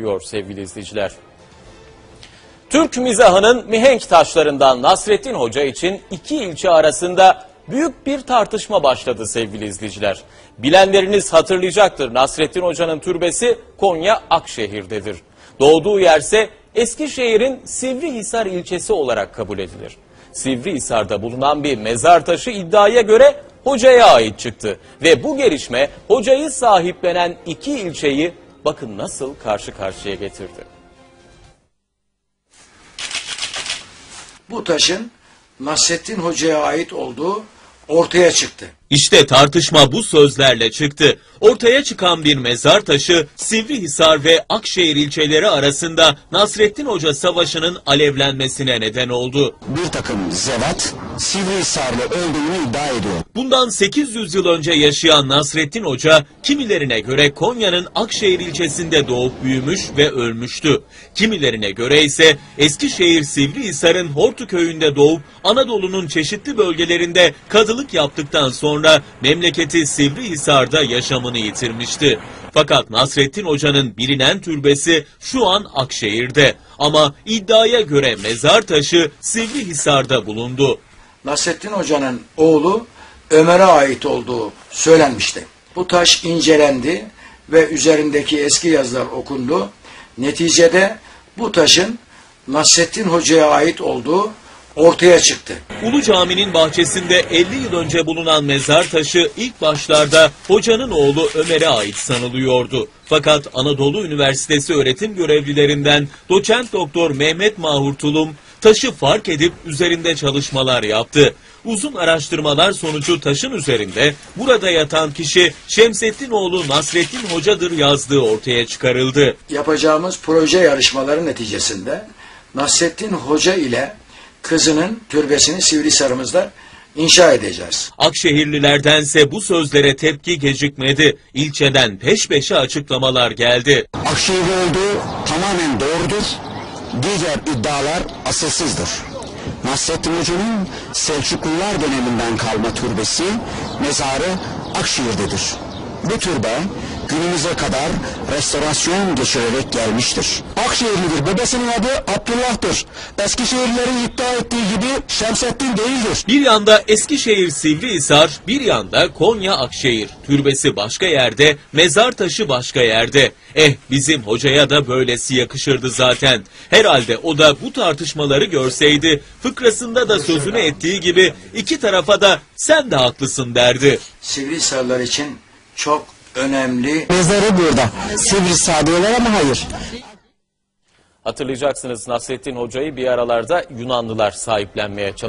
bekliyor sevgili izleyiciler. Türk mizahının mihenk taşlarından Nasrettin Hoca için iki ilçe arasında büyük bir tartışma başladı sevgili izleyiciler. Bilenleriniz hatırlayacaktır Nasrettin Hoca'nın türbesi Konya Akşehir'dedir. Doğduğu yerse Eskişehir'in Sivrihisar ilçesi olarak kabul edilir. Sivrihisar'da bulunan bir mezar taşı iddiaya göre hocaya ait çıktı. Ve bu gelişme hocayı sahiplenen iki ilçeyi bakın nasıl karşı karşıya getirdi. bu taşın Nasrettin Hoca'ya ait olduğu ortaya çıktı. İşte tartışma bu sözlerle çıktı. Ortaya çıkan bir mezar taşı Sivrihisar ve Akşehir ilçeleri arasında Nasrettin Hoca Savaşı'nın alevlenmesine neden oldu. bir takım zevat Sivrihisarlı olduğunu iddia ediyor. Bundan 800 yıl önce yaşayan Nasrettin Hoca kimilerine göre Konya'nın Akşehir ilçesinde doğup büyümüş ve ölmüştü. Kimilerine göre ise Eskişehir Sivrihisar'ın Hortu köyünde doğup Anadolu'nun çeşitli bölgelerinde kadılık yaptıktan sonra memleketi Sivrihisar'da yaşamını yitirmişti. Fakat Nasrettin Hoca'nın bilinen türbesi şu an Akşehir'de ama iddiaya göre mezar taşı Sivrihisar'da bulundu. Nasrettin Hoca'nın oğlu Ömer'e ait olduğu söylenmişti. Bu taş incelendi ve üzerindeki eski yazılar okundu. Neticede bu taşın Nasrettin Hoca'ya ait olduğu ortaya çıktı. Ulu Cami'nin bahçesinde 50 yıl önce bulunan mezar taşı ilk başlarda hocanın oğlu Ömer'e ait sanılıyordu. Fakat Anadolu Üniversitesi öğretim görevlilerinden doçent doktor Mehmet Mahur Tulum taşı fark edip üzerinde çalışmalar yaptı. Uzun araştırmalar sonucu taşın üzerinde burada yatan kişi Şemsettin Nasrettin Hoca'dır yazdığı ortaya çıkarıldı. Yapacağımız proje yarışmaları neticesinde Nasrettin Hoca ile kızının türbesini Sivrisar'ımızda inşa edeceğiz. Akşehirlilerdense bu sözlere tepki gecikmedi. İlçeden peş peşe açıklamalar geldi. Akşehir'de olduğu tamamen doğrudur. Diğer iddialar asılsızdır. Nasrettin Hoca'nın Selçuklular döneminden kalma türbesi, mezarı Akşehir'dedir. Bu türbe günümüze kadar restorasyon geçirerek gelmiştir. Akşehirlidir. Babasının adı Abdullah'tır. Eskişehirlilerin iddia ettiği gibi Şemsettin değildir. Bir yanda Eskişehir Sivrihisar, bir yanda Konya Akşehir. Türbesi başka yerde, mezar taşı başka yerde. Eh bizim hocaya da böylesi yakışırdı zaten. Herhalde o da bu tartışmaları görseydi, fıkrasında da sözünü ettiği gibi iki tarafa da sen de haklısın derdi. Sivrisarlar için çok önemli Mezarı burada. Sivrisar diyorlar ama hayır. Hatırlayacaksınız Nasrettin Hoca'yı bir aralarda Yunanlılar sahiplenmeye çalıştı.